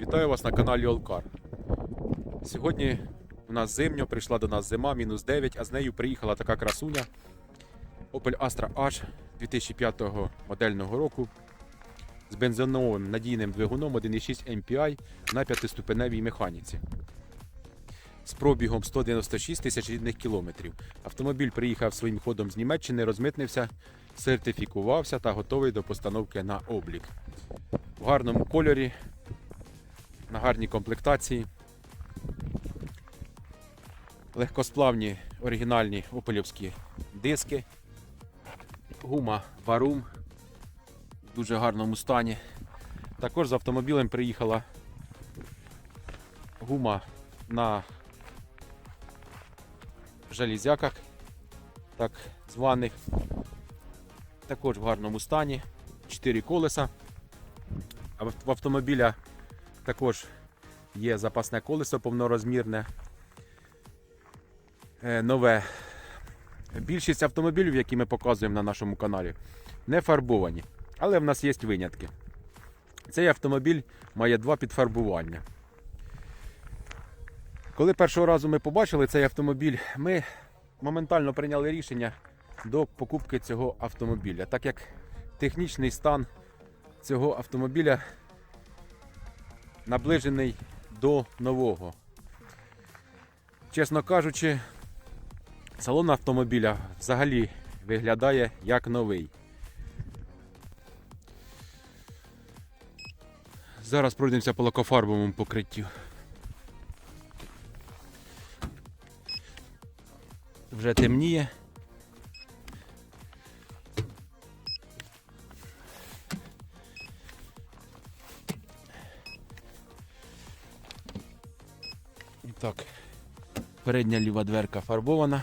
Вітаю вас на каналі Олкар. Сьогодні у нас зимньо, прийшла до нас зима, мінус 9, а з нею приїхала така красуня Opel Astra H 2005 модельного року з бензиновим надійним двигуном 1.6 MPI на п'ятиступеневій механіці. З пробігом 196 тисяч рідних кілометрів. Автомобіль приїхав своїм ходом з Німеччини, розмитнився, сертифікувався та готовий до постановки на облік. В гарному кольорі, на гарній комплектації. Легкосплавні оригінальні опелівські диски. Гума Варум в дуже гарному стані. Також з автомобілем приїхала гума на железяках, так званих. Також в гарному стані. 4 колеса. В в автомобіля також є запасне колесо повнорозмірне. Е, Нове. Більшість автомобілів, які ми показуємо на нашому каналі, не фарбовані. Але в нас є винятки. Цей автомобіль має два підфарбування. Коли першого разу ми побачили цей автомобіль, ми моментально прийняли рішення до покупки цього автомобіля, так як технічний стан цього автомобіля наближений до нового. Чесно кажучи, салон автомобіля взагалі виглядає як новий. Зараз пройдемося по лакофарбовому покриттю. Вже темніє. Так, передня ліва дверка фарбована.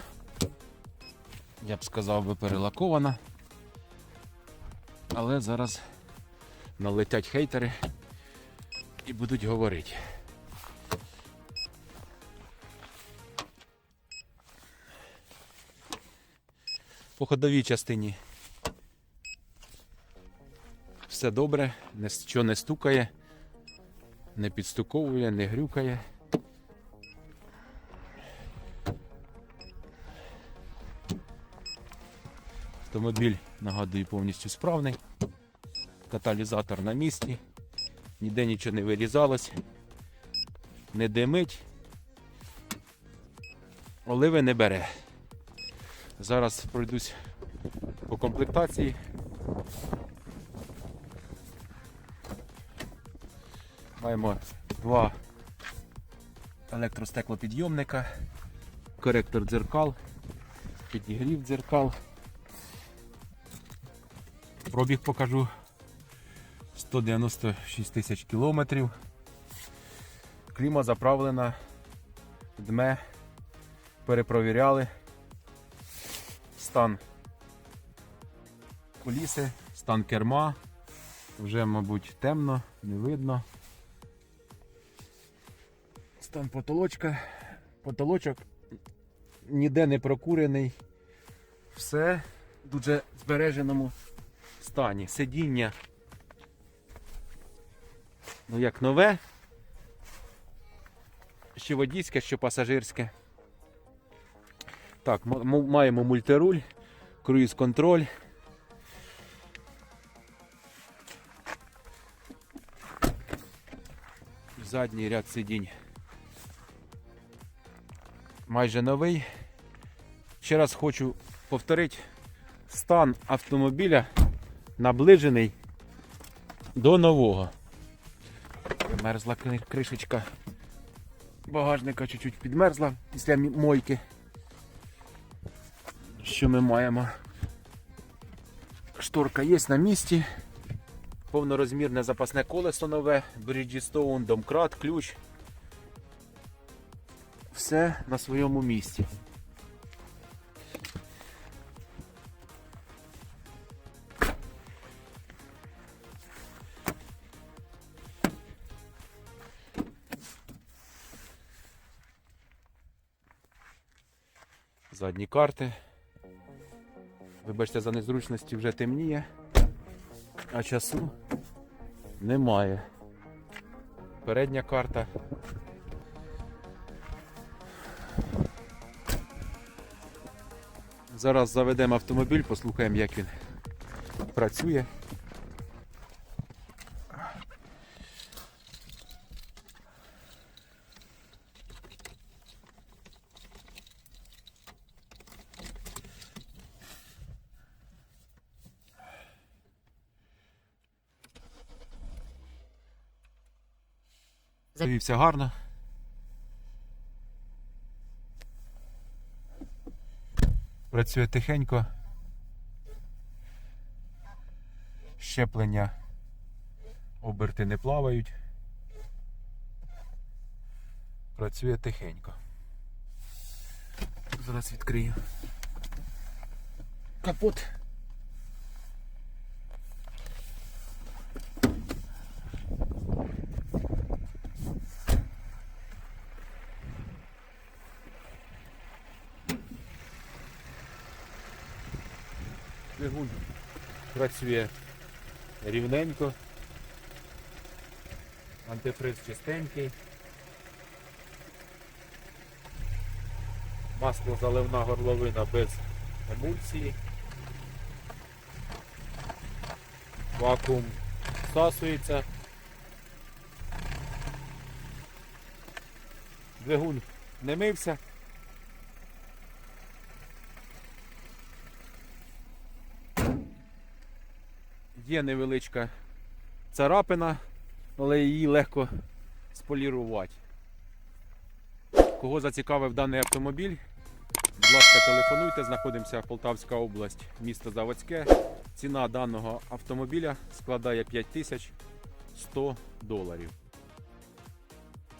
Я б сказав би перелакована. Але зараз налетять хейтери і будуть говорити. По ходовій частині все добре, нічого не стукає, не підстуковує, не грюкає. Автомобіль, нагадую, повністю справний. Каталізатор на місці. Ніде нічого не вирізалось, не димить, оливи не бере. Зараз пройдусь по комплектації. Маємо два електростеклопідйомника, коректор дзеркал, підігрів дзеркал. Пробіг покажу 196 тисяч кілометрів. Кліма заправлена, дме, перепровіряли стан коліси, стан керма. Вже, мабуть, темно, не видно. Стан потолочка. Потолочок ніде не прокурений. Все дуже збереженому стані. Сидіння. Ну, як нове. Що водійське, що пасажирське. Так, маємо мультируль, круїз-контроль. Задній ряд сидінь. Майже новий. Ще раз хочу повторити, стан автомобіля наближений до нового. Мерзла кришечка багажника чуть-чуть підмерзла після мойки що ми маємо. Шторка є на місці. Повнорозмірне запасне колесо нове, Bridgestone, домкрат, ключ. Все на своєму місці. Задні карти. Вибачте за незручності вже темніє, а часу немає. передня карта. Зараз заведемо автомобіль, послухаємо, як він працює. Завівся гарно. Працює тихенько. Щеплення оберти не плавають. Працює тихенько. Зараз відкрию. Капот. Двигун працює рівненько. Антифриз чистенький. Масло заливна горловина без емульсії. Вакуум всасується. Двигун не мився. Є невеличка царапина, але її легко сполірувати. Кого зацікавив даний автомобіль, будь ласка, телефонуйте, знаходимося Полтавська область, місто Заводське. Ціна даного автомобіля складає 5100 доларів.